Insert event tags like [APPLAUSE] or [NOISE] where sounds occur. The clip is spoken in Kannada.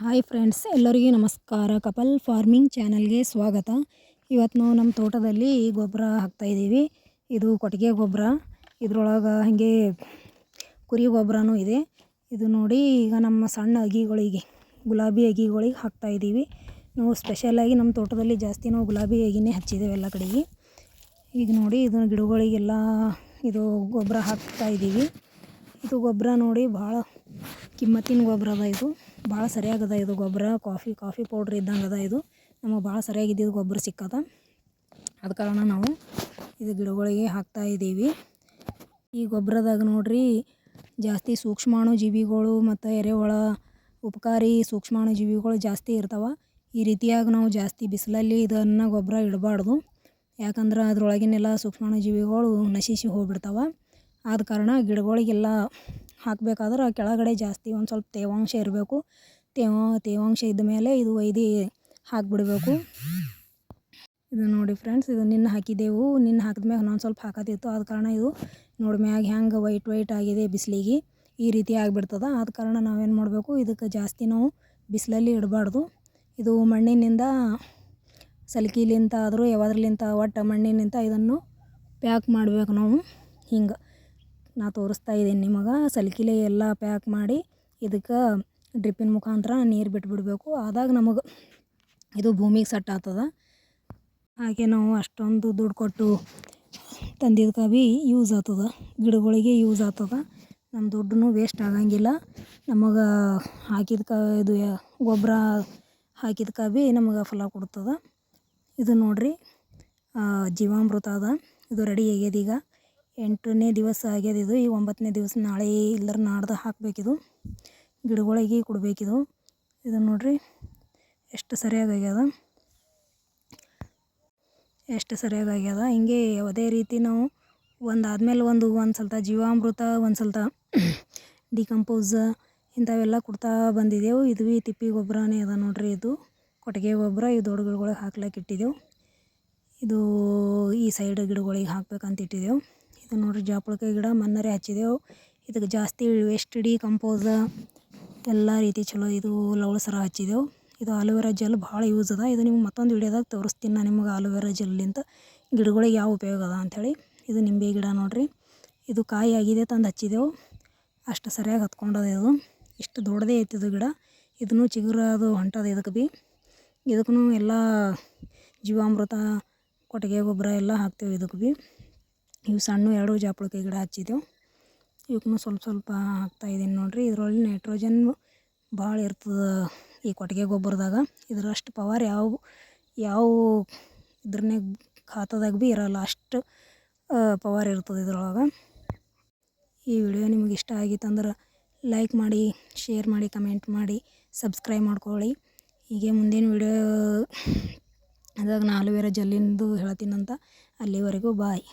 ಹಾಯ್ ಫ್ರೆಂಡ್ಸ್, ಎಲ್ಲರಿಗೂ ನಮಸ್ಕಾರ. ಕಪಲ್ ಫಾರ್ಮಿಂಗ್ ಚಾನಲ್ಗೆ ಸ್ವಾಗತ. ಇವತ್ತು ನಾವು ನಮ್ಮ ತೋಟದಲ್ಲಿ ಗೊಬ್ಬರ ಹಾಕ್ತಾಯಿದ್ದೀವಿ ಇದು ಕೊಟ್ಟಿಗೆ ಗೊಬ್ಬರ. ಇದ್ರೊಳಗೆ ಹಾಗೆ ಕುರಿ ಗೊಬ್ಬರನೂ ಇದೆ. ಇದು ನೋಡಿ ಈಗ ನಮ್ಮ ಸಣ್ಣ ಅಗಿಗಳಿಗೆ, ಗುಲಾಬಿ ಅಗಿಗಳಿಗೆ ಹಾಕ್ತಾಯಿದ್ದೀವಿ ನಾವು ಸ್ಪೆಷಲಾಗಿ ನಮ್ಮ ತೋಟದಲ್ಲಿ ಜಾಸ್ತಿ ನಾವು ಗುಲಾಬಿ ಅಗಿನೇ ಹಚ್ಚಿದ್ದೇವೆ ಎಲ್ಲ ಕಡೆಗೆ. ಈಗ ನೋಡಿ ಇದನ್ನು ಗಿಡಗಳಿಗೆಲ್ಲ ಇದು ಗೊಬ್ಬರ ಹಾಕ್ತಾಯಿದ್ದೀವಿ ಇದು ಗೊಬ್ಬರ ನೋಡಿ ಭಾಳ ಕಿಮ್ಮತ್ತಿನ ಗೊಬ್ಬರ ಅದ ಇದು. ಭಾಳ ಸರಿಯಾಗದ ಇದು ಗೊಬ್ಬರ. ಕಾಫಿ ಕಾಫಿ ಪೌಡ್ರ್ ಇದ್ದಂಗೆ ಅದ ಇದು. ನಮಗೆ ಭಾಳ ಸರಿಯಾಗಿದ್ದಿದ್ದು ಗೊಬ್ಬರ ಸಿಕ್ಕದ ಅದ ಕಾರಣ ನಾವು ಇದು ಗಿಡಗಳಿಗೆ ಹಾಕ್ತಾ ಇದ್ದೀವಿ. ಈ ಗೊಬ್ಬರದಾಗ ನೋಡ್ರಿ ಜಾಸ್ತಿ ಸೂಕ್ಷ್ಮಾಣು ಜೀವಿಗಳು ಮತ್ತು ಎರೆಹುಳ ಉಪಕಾರಿ ಸೂಕ್ಷ್ಮಾಣು ಜೀವಿಗಳು ಜಾಸ್ತಿ ಇರ್ತಾವೆ. ಈ ರೀತಿಯಾಗಿ ನಾವು ಜಾಸ್ತಿ ಬಿಸಿಲಲ್ಲಿ ಇದನ್ನು ಗೊಬ್ಬರ ಇಡಬಾರ್ದು. ಯಾಕಂದ್ರೆ ಅದರೊಳಗಿನೆಲ್ಲ ಸೂಕ್ಷ್ಮಾಣು ಜೀವಿಗಳು ನಶಿಸಿ ಹೋಗ್ಬಿಡ್ತಾವೆ. ಆದ ಕಾರಣ ಗಿಡಗಳಿಗೆಲ್ಲ ಹಾಕಬೇಕಾದ್ರೆ ಕೆಳಗಡೆ ಜಾಸ್ತಿ ಒಂದು ಸ್ವಲ್ಪ ತೇವಾಂಶ ಇರಬೇಕು. ತೇವ, ತೇವಾಂಶ ಇದ್ದ ಮೇಲೆ ಇದು ಒಯ್ದು ಹಾಕಿಬಿಡ್ಬೇಕು. ಇದು ನೋಡಿ ಫ್ರೆಂಡ್ಸ್, ಇದು ನಿನ್ನೆ ಹಾಕಿದ್ದೆವು. ನಿನ್ನೆ ಮ್ಯಾಗ ಒಂದು ಸ್ವಲ್ಪ ಹಾಕತ್ತಿತ್ತು. ಆದ ಕಾರಣ ಇದು ನೋಡಿ ಮ್ಯಾಗ ಹೆಂಗೆ ವೈಟ್ ವೈಟ್ ಆಗಿದೆ ಬಿಸಿಲಿಗೆ. ಈ ರೀತಿ ಆಗಿಬಿಡ್ತದೆ. ಆದ ಕಾರಣ ನಾವೇನು ಮಾಡಬೇಕು, ಇದಕ್ಕೆ ಜಾಸ್ತಿ ನಾವು ಬಿಸಿಲಲ್ಲಿ ಇಡಬಾರ್ದು. ಇದು ಮಣ್ಣಿನಿಂದ, ಸಲ್ಕಿಲಿಂತ ಆದರೂ ಯಾವ್ದ್ರಲಿಂತ ಒಟ್ಟು ಮಣ್ಣಿನಿಂದ ಇದನ್ನು ಪ್ಯಾಕ್ ಮಾಡಬೇಕು ನಾವು. ಹಿಂಗೆ. ನಾ ತೋರಿಸ್ತಾ ಇದ್ದೀನಿ ನಿಮಗೆ. ಸಲ್ಕಿಲೆ ಎಲ್ಲ ಪ್ಯಾಕ್ ಮಾಡಿ ಇದಕ್ಕೆ ಡ್ರಿಪ್ಪಿನ ಮುಖಾಂತರ ನೀರು ಬಿಟ್ಬಿಡಬೇಕು. ಆದಾಗ ನಮಗೆ ಇದು ಭೂಮಿಗೆ ಸೆಟ್ ಆಗ್ತದ. ಹಾಗೆ ನಾವು ಅಷ್ಟೊಂದು ದುಡ್ಡು ಕೊಟ್ಟು ತಂದಿದ್ಕ ಭೀ ಯೂಸ್ ಆಗ್ತದ. ಗಿಡಗಳಿಗೆ ಯೂಸ್ ಆಗ್ತದ. ನಮ್ಮ ದುಡ್ಡು ವೇಸ್ಟ್ ಆಗಂಗಿಲ್ಲ. ನಮಗೆ ಹಾಕಿದ್ಕ ಇದು ಗೊಬ್ಬರ ಹಾಕಿದ್ಕ ಭೀ ನಮಗೆ ಫಲ ಕೊಡ್ತದೆ. ಇದು ನೋಡಿರಿ ಜೀವಾಮೃತ ಅದ. ಇದು ರೆಡಿ ಆಗ್ಯದ ಈಗ. ಎಂಟನೇ ದಿವಸ ಆಗ್ಯದ ಇದು. ಈ ಒಂಬತ್ತನೇ ದಿವಸ ನಾಳೆ ಇಲ್ಲರ ನಾಡ್ದು ಹಾಕಬೇಕಿದು. ಗಿಡಗಳಿಗೆ ಕೊಡಬೇಕಿದು. ಇದು ನೋಡಿರಿ, ಎಷ್ಟು ಸರಿಯಾಗಿ ಆಗ್ಯದ. ಎಷ್ಟು ಸರಿಯಾಗಿ ಆಗ್ಯದ. ಹಿಂಗೆ ಯಾವುದೇ ರೀತಿ ನಾವು ಒಂದು ಆದಮೇಲೆ ಒಂದು ಒಂದು ಸಲ್ತ ಜೀವಾಮೃತ, ಒಂದು ಸಲ್ತ [CLEARS THROAT] ಡಿಕಂಪೋಸ ಇಂಥವೆಲ್ಲ ಕೊಡ್ತಾ ಬಂದಿದ್ದೆವು ಇದು ಭೀ ತಿಪ್ಪಿ ಗೊಬ್ಬರನೇ ಅದ ನೋಡ್ರಿ ಇದು. ಕೊಟ್ಟಿಗೆ ಗೊಬ್ಬರ, ಈ ದೊಡ್ಡ ಗಿಡಗಳಿಗೆ ಹಾಕ್ಲಿಕ್ಕೆ ಇಟ್ಟಿದ್ದೆವು ಇದು ಈ ಸೈಡ್ ಗಿಡಗಳಿಗೆ ಹಾಕ್ಬೇಕಂತ ಇಟ್ಟಿದ್ದೆವು ಇದು ನೋಡಿರಿ ಜಾಪುಳಕಾಯಿ ಗಿಡ ಮನ್ನರೆ ಹಚ್ಚಿದೆವು. ಇದಕ್ಕೆ ಜಾಸ್ತಿ ವೇಸ್ಟ್ ಡಿಕಂಪೋಸ ಎಲ್ಲ ರೀತಿ ಚಲೋ ಇದು ಲವಳ ಸರ ಹಚ್ಚಿದೆವು. ಇದು ಆಲೋವೆರಾ ಜೆಲ್ ಭಾಳ ಯೂಸ್ ಅದ. ಇದು ನಿಮ್ಗೆ ಮತ್ತೊಂದು ವಿಡಿಯೋದಾಗ ತೋರಿಸ್ತೀನಿ ನಾನು ನಿಮ್ಗೆ ಆಲೋವೆರಾ ಜೆಲ್ಲಿಂದ ಗಿಡಗಳಿಗೆ ಯಾವ ಉಪಯೋಗ ಅದ ಅಂಥೇಳಿ ಇದು ನಿಂಬೆ ಗಿಡ ನೋಡಿರಿ. ಇದು ಕಾಯಿ ಆಗಿದೆ ತಂದು ಹಚ್ಚಿದೆವು. ಅಷ್ಟು ಸರಿಯಾಗಿ ಹತ್ಕೊಂಡದ ಇದು. ಇಷ್ಟು ದೊಡ್ಡದೇ ಐತಿ ಇದು ಗಿಡ. ಇದನ್ನು ಚಿಗುರು ಅದು ಹೊಂಟದ ಇದಕ್ಕೆ ಭೀ ಇದಕ್ಕೂ ಎಲ್ಲ ಜೀವಾಮೃತ, ಕೊಟ್ಟಿಗೆ ಗೊಬ್ಬರ ಎಲ್ಲ ಹಾಕ್ತೇವೆ ಇದಕ್ಕೆ ಭೀ ಇವು ಸಣ್ಣ ಎರಡು ಜಾಪುಳಕಾಯಿ ಗಿಡ ಹಚ್ಚಿದ್ದೆವು ಇವಕ್ಕೂ ಸ್ವಲ್ಪ ಸ್ವಲ್ಪ ಹಾಕ್ತಾಯಿದ್ದೀನಿ ನೋಡಿರಿ. ಇದರಲ್ಲಿ ನೈಟ್ರೋಜನ್ ಭಾಳ ಇರ್ತದೆ ಈ ಕೊಟ್ಟಿಗೆ ಗೊಬ್ಬರದಾಗ. ಇದರಷ್ಟು ಪವರ್ ಯಾವ ಯಾವ ಇದ್ರನ್ಯಾಗ ಖಾತದಾಗ ಭೀ ಇರಲ್ಲ. ಅಷ್ಟು ಪವರ್ ಇರ್ತದೆ ಇದ್ರೊಳಗೆ. ಈ ವಿಡಿಯೋ ನಿಮಗೆ ಇಷ್ಟ ಆಗಿತ್ತಂದ್ರೆ ಲೈಕ್ ಮಾಡಿ ಶೇರ್ ಮಾಡಿ ಕಮೆಂಟ್ ಮಾಡಿ ಸಬ್ಸ್ಕ್ರೈಬ್ ಮಾಡ್ಕೊಳ್ಳಿ. ಹೀಗೆ ಮುಂದಿನ ವಿಡಿಯೋ ಅದಾಗ ನಾ ಜಲ್ಲಿಂದು ಹೇಳ್ತೀನಂತ. ಅಲ್ಲಿವರೆಗೂ ಬಾಯ್